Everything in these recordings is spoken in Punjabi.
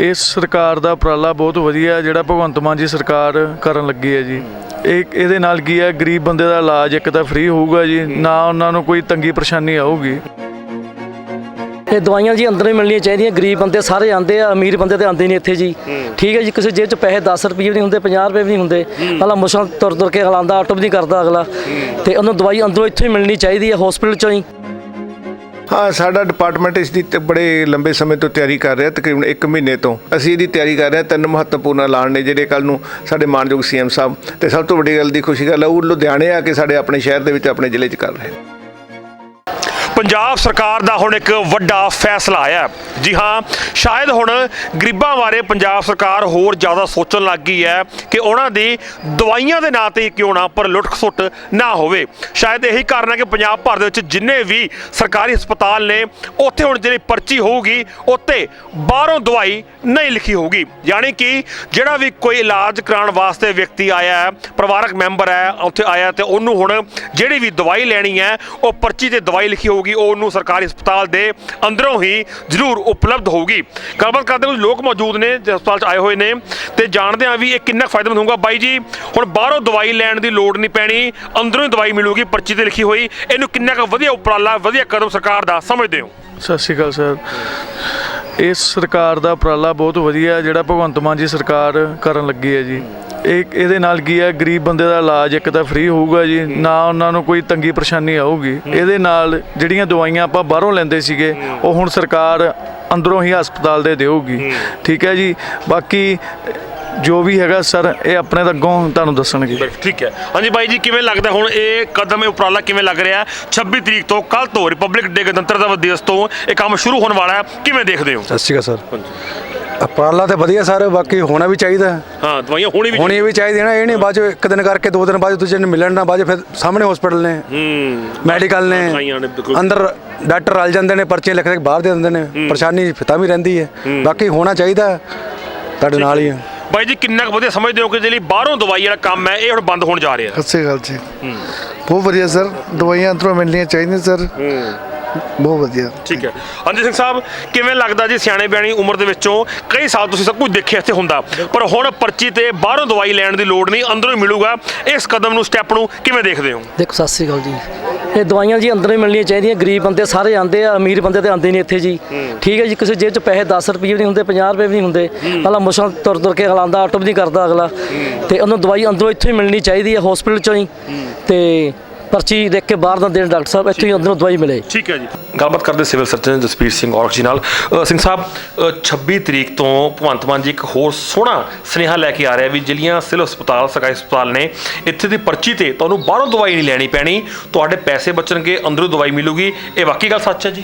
ਇਸ ਸਰਕਾਰ ਦਾ ਉਪਰਾਲਾ ਬਹੁਤ ਵਧੀਆ ਜਿਹੜਾ ਭਗਵੰਤ ਮਾਨ ਜੀ ਸਰਕਾਰ ਕਰਨ ਲੱਗੀ ਹੈ ਜੀ। ਇਹ ਇਹਦੇ ਨਾਲ ਕੀ ਹੈ ਗਰੀਬ ਬੰਦੇ ਦਾ ਇਲਾਜ ਇੱਕ ਤਾਂ ਫ੍ਰੀ ਹੋਊਗਾ ਜੀ ਨਾ ਉਹਨਾਂ ਨੂੰ ਕੋਈ ਤੰਗੀ ਪਰੇਸ਼ਾਨੀ ਆਊਗੀ। ਇਹ ਦਵਾਈਆਂ ਜੀ ਅੰਦਰੋਂ ਹੀ ਮਿਲਣੀਆਂ ਚਾਹੀਦੀਆਂ ਗਰੀਬ ਬੰਦੇ ਸਾਰੇ ਆਉਂਦੇ ਆ ਅਮੀਰ ਬੰਦੇ ਤੇ ਆਉਂਦੇ ਨਹੀਂ ਇੱਥੇ ਜੀ। ਠੀਕ ਹੈ ਜੀ ਕਿਸੇ ਜੇਬ 'ਚ ਪੈਸੇ 10 ਰੁਪਏ ਵੀ ਨਹੀਂ ਹੁੰਦੇ 50 ਰੁਪਏ ਵੀ ਨਹੀਂ ਹੁੰਦੇ। ਅਗਲਾ ਮੁਸ਼ਕਲ ਤੁਰ ਤੁਰ ਕੇ ਹਲਾਉਂਦਾ ਆਟੋ ਵੀ ਨਹੀਂ ਕਰਦਾ ਅਗਲਾ। ਤੇ ਉਹਨੂੰ ਦਵਾਈ ਅੰਦਰੋਂ ਇੱਥੋਂ ਹੀ ਮਿਲਣੀ ਚਾਹੀਦੀ ਹੈ ਹਸਪੀਟਲ 'ਚੋਂ ਹੀ। ਹਾਂ, ਸਾਡਾ ਡਿਪਾਰਟਮੈਂਟ ਇਸ ਦੀ ਤੇ ਬੜੇ ਲੰਬੇ ਸਮੇਂ ਤੋਂ ਤਿਆਰੀ ਕਰ ਰਿਹਾ, ਤਕਰੀਬਨ 1 ਮਹੀਨੇ ਤੋਂ। ਅਸੀਂ ਇਹਦੀ ਤਿਆਰੀ ਕਰ ਰਹੇ ਹਾਂ, ਤਿੰਨ ਮਹੱਤਵਪੂਰਨ ਐਲਾਨ ਨੇ ਜਿਹੜੇ ਕੱਲ ਨੂੰ ਸਾਡੇ ਮਾਨਯੋਗ ਸੀਐਮ ਸਾਹਿਬ ਤੇ ਸਭ ਤੋਂ ਵੱਡੀ ਗੱਲ ਦੀ ਖੁਸ਼ੀ ਗੱਲ ਹੈ, ਉਹ ਲੁਧਿਆਣੇ ਆ ਕੇ ਸਾਡੇ ਆਪਣੇ ਸ਼ਹਿਰ ਦੇ ਵਿੱਚ, ਆਪਣੇ ਜ਼ਿਲ੍ਹੇ 'ਚ ਕਰ ਰਹੇ ਨੇ। ਪੰਜਾਬ ਸਰਕਾਰ ਦਾ ਹੁਣ ਇੱਕ ਵੱਡਾ ਫੈਸਲਾ ਆਇਆ ਜੀ ਹਾਂ, ਸ਼ਾਇਦ ਹੁਣ ਗਰੀਬਾਂ ਬਾਰੇ ਪੰਜਾਬ ਸਰਕਾਰ ਹੋਰ ਜ਼ਿਆਦਾ ਸੋਚਣ ਲੱਗ ਗਈ ਹੈ ਕਿ ਉਹਨਾਂ ਦੀ ਦਵਾਈਆਂ ਦੇ ਨਾਂ ਤੇ ਹੀ ਕਿਉਂ ਨਾ ਪਰ ਲੁੱਟ-ਖਸੁੱਟ ਨਾ ਹੋਵੇ। ਸ਼ਾਇਦ ਇਹੀ ਕਾਰਨ ਹੈ ਕਿ ਪੰਜਾਬ ਭਰ ਦੇ ਵਿੱਚ ਜਿੰਨੇ ਵੀ ਸਰਕਾਰੀ ਹਸਪਤਾਲ ਨੇ, ਉੱਥੇ ਹੁਣ ਜਿਹੜੀ ਪਰਚੀ ਹੋਊਗੀ, ਉੱਤੇ ਬਾਹਰੋਂ ਦਵਾਈ ਨਹੀਂ ਲਿਖੀ ਹੋਊਗੀ। ਯਾਨੀ ਕਿ ਜਿਹੜਾ ਵੀ ਕੋਈ ਇਲਾਜ ਕਰਾਉਣ ਵਾਸਤੇ ਵਿਅਕਤੀ ਆਇਆ ਹੈ, ਪਰਿਵਾਰਕ ਮੈਂਬਰ ਹੈ, ਉੱਥੇ ਆਇਆ ਤੇ ਉਹਨੂੰ ਹੁਣ ਜਿਹੜੀ ਵੀ ਦਵਾਈ ਲੈਣੀ ਹੈ, ਉਹ ਪਰਚੀ ਤੇ ਦਵਾਈ ਲਿਖੀ ਹੋਊਗੀ। ਉਹ ਉਹਨੂੰ ਸਰਕਾਰੀ ਹਸਪਤਾਲ ਦੇ ਅੰਦਰੋਂ ਹੀ ਜ਼ਰੂਰ ਉਪਲਬਧ ਹੋਊਗੀ। ਗੱਲਬਾਤ ਕਰਦੇ ਕੁਝ ਲੋਕ ਮੌਜੂਦ ਨੇ ਜੋ ਹਸਪਤਾਲ 'ਚ ਆਏ ਹੋਏ ਨੇ, ਤੇ ਜਾਣਦੇ ਆ ਵੀ ਇਹ ਕਿੰਨਾ ਕੁ ਫਾਇਦੇਮੰਦ ਹੋਊਗਾ। ਬਾਈ ਜੀ, ਹੁਣ ਬਾਹਰੋਂ ਦਵਾਈ ਲੈਣ ਦੀ ਲੋੜ ਨਹੀਂ ਪੈਣੀ, ਅੰਦਰੋਂ ਹੀ ਦਵਾਈ ਮਿਲੂਗੀ, ਪਰਚੀ ਤੇ ਲਿਖੀ ਹੋਈ। ਇਹਨੂੰ ਕਿੰਨਾ ਕੁ ਵਧੀਆ ਉਪਰਾਲਾ, ਵਧੀਆ ਕਦਮ ਸਰਕਾਰ ਦਾ, ਸਮਝਦੇ ਹੋ? ਸਤਿ ਸ਼੍ਰੀ ਅਕਾਲ ਸਰ। ਇਸ ਸਰਕਾਰ ਦਾ ਉਪਰਾਲਾ ਬਹੁਤ ਵਧੀਆ, ਜਿਹੜਾ ਭਗਵੰਤ ਮਾਨ ਜੀ ਸਰਕਾਰ ਕਰਨ ਲੱਗੀ ਹੈ ਜੀ। ਇਹ ਇਹਦੇ ਨਾਲ ਕੀ ਹੈ ਗਰੀਬ ਬੰਦੇ ਦਾ ਇਲਾਜ ਇੱਕ ਤਾਂ ਫ੍ਰੀ ਹੋਊਗਾ ਜੀ ਨਾ ਉਹਨਾਂ ਨੂੰ ਕੋਈ ਤੰਗੀ ਪਰੇਸ਼ਾਨੀ ਆਊਗੀ। ਇਹਦੇ ਨਾਲ ਜਿਹੜੀਆਂ ਦਵਾਈਆਂ ਆਪਾਂ ਬਾਹਰੋਂ ਲੈਂਦੇ ਸੀਗੇ ਉਹ ਹੁਣ ਸਰਕਾਰ ਅੰਦਰੋਂ ਹੀ ਹਸਪਤਾਲ ਦੇ ਦੇਊਗੀ। ਠੀਕ ਹੈ ਜੀ? ਬਾਕੀ ਜੋ ਵੀ ਹੈਗਾ ਸਰ ਇਹ ਆਪਣੇ ਤਾਂ ਅੱਗੋਂ ਤੁਹਾਨੂੰ ਦੱਸਣਗੇ। ਠੀਕ ਹੈ। ਹਾਂਜੀ ਬਾਈ ਜੀ ਕਿਵੇਂ ਲੱਗਦਾ ਹੁਣ ਇਹ ਕਦਮ ਇਹ ਉਪਰਾਲਾ ਕਿਵੇਂ ਲੱਗ ਰਿਹਾ? ਹੈ? 26 ਤਰੀਕ ਤੋਂ ਕੱਲ ਤੋਂ ਰਿਪਬਲਿਕ ਡੇ ਗਣਤੰਤਰ ਦਿਵਸ ਤੋਂ ਇਹ ਕੰਮ ਸ਼ੁਰੂ ਹੋਣ ਵਾਲਾ ਹੈ। ਕਿਵੇਂ ਦੇਖਦੇ ਹੋ? ਸਤਿ ਸ਼੍ਰੀ ਅਕਾਲ ਸਰ। ਉਪਰਾਲਾ ਤੇ ਵਧੀਆ ਸਰ ਬਾਕੀ ਹੋਣਾ ਵੀ ਚਾਹੀਦਾ। ਹੈ। ਹਾਂ ਦਵਾਈਆਂ ਹੋਣੀ ਵੀ ਹੋਣੀ ਵੀ ਚਾਹੀਦੀ ਹੈ ਨਾ ਇਹ ਨਹੀਂ ਬਾਅਦ 'ਚੋਂ ਇੱਕ ਦਿਨ ਕਰਕੇ ਦੋ ਦਿਨ ਬਾਅਦ ਤੁਸੀਂ ਨੂੰ ਮਿਲਣ ਨਾ ਬਾਅਦ 'ਚੋਂ ਫਿਰ ਸਾਹਮਣੇ ਹਸਪੀਟਲ ਨੇ ਹੂੰ। ਮੈਡੀਕਲ ਦਵਾਈਆਂ ਨੇ ਬਿਲਕੁਲ। ਅੰਦਰ ਡਾਕਟਰ ਰਲ ਜਾਂਦੇ ਨੇ ਪਰਚੀਆਂ ਲਿਖ ਕੇ ਬਾਹਰ ਦੇ ਦਿੰਦੇ ਨੇ ਪਰੇਸ਼ਾਨੀ ਤਾਂ ਵੀ ਰਹਿੰਦੀ ਹੈ। ਬਾਕੀ ਹੋਣਾ ਚਾਹੀਦਾ। ਤੁਹਾਡੇ ਨਾਲ ਹੀ ਹੈ ਬਾਈ ਜੀ ਕਿੰਨਾ ਕੁ ਵਧੀਆ ਸਮਝਦੇ ਹੋ ਕਿ ਜਿਹੜੀ ਬਾਹਰੋਂ ਦਵਾਈ ਵਾਲਾ ਕੰਮ ਹੈ ਇਹ ਹੁਣ ਬੰਦ ਹੋਣ ਜਾ ਰਿਹਾ। ਸਤਿ ਸ਼੍ਰੀ ਅਕਾਲ ਜੀ। ਬਹੁਤ ਵਧੀਆ ਸਰ ਦਵਾਈਆਂ ਅੰਦਰੋਂ ਮਿਲਣੀਆਂ ਚਾਹੀਦੀਆਂ ਸਰ। ਬਹੁਤ ਵਧੀਆ। ਠੀਕ ਹੈ। ਹਾਂਜੀ ਸਿੰਘ ਸਾਹਿਬ ਕਿਵੇਂ ਲੱਗਦਾ ਜੀ ਸਿਆਣੇ ਬਿਆਣੀ ਉਮਰ ਦੇ ਵਿੱਚੋਂ? ਕਈ ਸਾਲ ਤੁਸੀਂ ਸਭ ਕੁਝ ਦੇਖਿਆ ਇੱਥੇ ਹੁੰਦਾ ਪਰ ਹੁਣ ਪਰਚੀ ਤੇ ਬਾਹਰੋਂ ਦਵਾਈ ਲੈਣ ਦੀ ਲੋੜ ਨਹੀਂ ਅੰਦਰੋਂ ਹੀ ਮਿਲੂਗਾ। ਇਸ ਕਦਮ ਨੂੰ ਸਟੈਪ ਨੂੰ ਕਿਵੇਂ ਦੇਖਦੇ ਹੋ? ਦੇਖੋ ਸਤਿ ਸ੍ਰੀ ਅਕਾਲ ਜੀ। ਇਹ ਦਵਾਈਆਂ ਜੀ ਅੰਦਰੋਂ ਹੀ ਮਿਲਣੀਆਂ ਚਾਹੀਦੀਆਂ ਗਰੀਬ ਬੰਦੇ ਸਾਰੇ ਆਉਂਦੇ ਆ ਅਮੀਰ ਬੰਦੇ ਤੇ ਆਉਂਦੇ ਨਹੀਂ ਇੱਥੇ ਜੀ। ਠੀਕ ਹੈ ਜੀ ਕਿਸੇ ਜੇਬ 'ਚ ਪੈਸੇ 10 ਰੁਪਏ ਵੀ ਨਹੀਂ ਹੁੰਦੇ 50 ਰੁਪਏ ਵੀ ਨਹੀਂ ਹੁੰਦੇ। ਅਗਲਾ ਮੁਸ਼ਕਲ ਤੁਰ ਤੁਰ ਕੇ ਹਲਾਉਂਦਾ ਆਟੋ ਵੀ ਨਹੀਂ ਕਰਦਾ ਅਗਲਾ। ਤੇ ਉਹਨੂੰ ਦਵਾਈ ਅੰਦਰੋਂ ਇੱਥੋਂ ਹੀ ਮਿਲਣੀ ਚਾਹੀਦੀ ਹੈ ਹਸਪੀਟਲ 'ਚੋਂ ਹੀ। ਤੇ ਪਰਚੀ ਦੇਖ ਕੇ ਬਾਹਰ ਦਾ ਦੇਣ ਡਾਕਟਰ ਸਾਹਿਬ ਇੱਥੋਂ ਹੀ ਅੰਦਰੋਂ ਦਵਾਈ ਮਿਲੇ। ਠੀਕ ਹੈ ਜੀ। ਗੱਲਬਾਤ ਕਰਦੇ ਸਿਵਲ ਸਰਜਨ ਜਸਪੀਰ ਸਿੰਘ ਔਰਖ ਜੀ ਨਾਲ। ਅ, ਸਿੰਘ ਸਾਹਿਬ ਅ, 26 ਤਰੀਕ ਤੋਂ ਭਗਵੰਤ ਮਾਨ ਜੀ ਇੱਕ ਹੋਰ ਸੋਹਣਾ ਸੁਨੇਹਾ ਲੈ ਕੇ ਆ ਰਿਹਾ ਵੀ ਜਿਹੜੀਆਂ ਸਿਵਲ ਹਸਪਤਾਲ ਸਰਕਾਰੀ ਹਸਪਤਾਲ ਨੇ ਇੱਥੇ ਦੀ ਪਰਚੀ ਤੇ ਤੁਹਾਨੂੰ ਬਾਹਰੋਂ ਦਵਾਈ ਨਹੀਂ ਲੈਣੀ ਪੈਣੀ। ਤੁਹਾਡੇ ਪੈਸੇ ਬਚਣਗੇ ਅੰਦਰੋਂ ਦਵਾਈ ਮਿਲੂਗੀ। ਇਹ ਵਾਕਈ ਗੱਲ ਸੱਚ ਹੈ ਜੀ?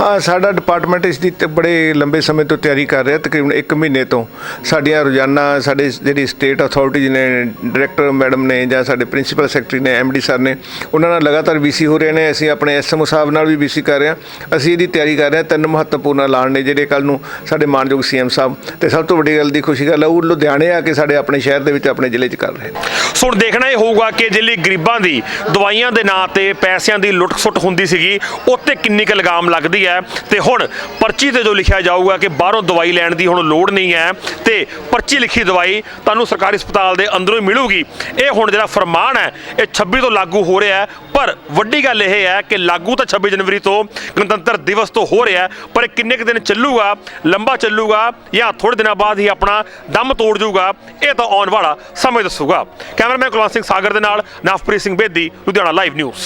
ਹਾਂ ਸਾਡਾ ਡਿਪਾਰਟਮੈਂਟ ਇਸ ਦੀ ਤੇ ਬੜੇ ਲੰਬੇ ਸਮੇਂ ਤੋਂ ਤਿਆਰੀ ਕਰ ਰਿਹਾ ਤਕਰੀਬਨ 1 ਮਹੀਨੇ ਤੋਂ। ਸਾਡੀਆਂ ਰੋਜ਼ਾਨਾ ਸਾਡੇ ਜਿਹੜੀ ਸਟੇਟ ਅਥਾਰਟੀਜ਼ ਨੇ ਡਾਇਰੈਕਟਰ ਮੈਡਮ ਨੇ ਜਾਂ ਸਾਡੇ ਪ੍ਰਿੰਸੀਪਲ ਸੈਕਟਰੀ ਨੇ ਐਮਡੀ ਸਰ ਨੇ ਉਹਨਾਂ ਨਾਲ ਲਗਾਤਾਰ ਵੀਸੀ ਹੋ ਰਹੇ ਨੇ, ਅਸੀਂ ਆਪਣੇ ਐਸਐਮਓ ਸਾਹਿਬ ਨਾਲ ਵੀ ਵੀਸੀ ਕਰ ਰਹੇ ਹਾਂ। ਅਸੀਂ ਇਹਦੀ ਤਿਆਰੀ ਕਰ ਰਹੇ ਹਾਂ, ਤਿੰਨ ਮਹੱਤਵਪੂਰਨ ਐਲਾਨ ਨੇ ਜਿਹੜੇ ਕੱਲ ਨੂੰ ਸਾਡੇ ਮਾਨਯੋਗ ਸੀਐਮ ਸਾਹਿਬ। ਤੇ ਸਭ ਤੋਂ ਵੱਡੀ ਗੱਲ ਦੀ ਖੁਸ਼ੀ ਗੱਲ ਹੈ ਉਹ ਲੁਧਿਆਣੇ ਆ ਕੇ ਸਾਡੇ ਆਪਣੇ ਸ਼ਹਿਰ ਦੇ ਵਿੱਚ ਆਪਣੇ ਜ਼ਿਲ੍ਹੇ 'ਚ ਕਰ ਰਹੇ ਸੋ ਹੁਣ ਦੇਖਣਾ ਇਹ ਹੋਊਗਾ ਕਿ ਜਿਹੜੀ ਗਰੀਬਾਂ ਦੀ, ਦਵਾਈਆਂ ਦੇ ਨਾਂ ਤੇ ਪੈਸਿਆਂ ਦੀ ਲੁੱਟ-ਸੁੱਟ ਹੁੰਦੀ ਸੀਗੀ ਉੱਤੇ ਕਿੰਨੀ ਕੁ ਲਗਾਮ ਲੱਗਦੀ ਹੈ? ਤੇ ਹੁਣ ਪਰਚੀ ਤੇ ਜੋ ਲਿਖਿਆ ਜਾਊਗਾ ਕਿ ਬਾਹਰੋਂ ਦਵਾਈ ਲੈਣ ਦੀ ਹੁਣ ਲੋੜ ਨਹੀਂ ਹੈ, ਤੇ ਪਰਚੀ ਲਿਖੀ ਦਵਾਈ ਤੁਹਾਨੂੰ ਸਰਕਾਰੀ ਹਸਪਤਾਲ ਦੇ ਅੰਦਰੋਂ ਹੀ ਮਿਲੂਗੀ। ਇਹ ਹੁਣ ਜਿਹੜਾ ਫਰਮਾਨ ਹੈ, ਇਹ 26 ਤੋਂ ਲਾਗੂ ਹੋ ਰਿਹਾ ਹੈ। ਪਰ ਵੱਡੀ ਗੱਲ ਇਹ ਹੈ ਕਿ ਲਾਗੂ ਤਾਂ 26 ਜਨਵਰੀ ਤੋਂ ਗਣਤੰਤਰ ਦਿਵਸ ਤੋਂ ਹੋ ਰਿਹਾ ਪਰ ਇਹ ਕਿੰਨੇ ਕੁ ਦਿਨ ਚੱਲੂਗਾ, ਲੰਬਾ ਚੱਲੂਗਾ ਜਾਂ ਥੋੜੇ ਦਿਨਾਂ ਬਾਅਦ ਹੀ ਆਪਣਾ ਦਮ ਤੋੜ ਜਾਊਗਾ, ਇਹ ਤਾਂ ਆਉਣ ਵਾਲਾ ਸਮੇਂ ਦੱਸੂਗਾ। ਕੈਮਰਾਮੈਨ ਕੁਲਵੰਤ ਸਿੰਘ ਸਾਗਰ ਦੇ ਨਾਲ ਨਵਪ੍ਰੀਤ ਸਿੰਘ ਬੇਦੀ, ਲੁਧਿਆਣਾ ਲਾਈਵ ਨਿਊਜ਼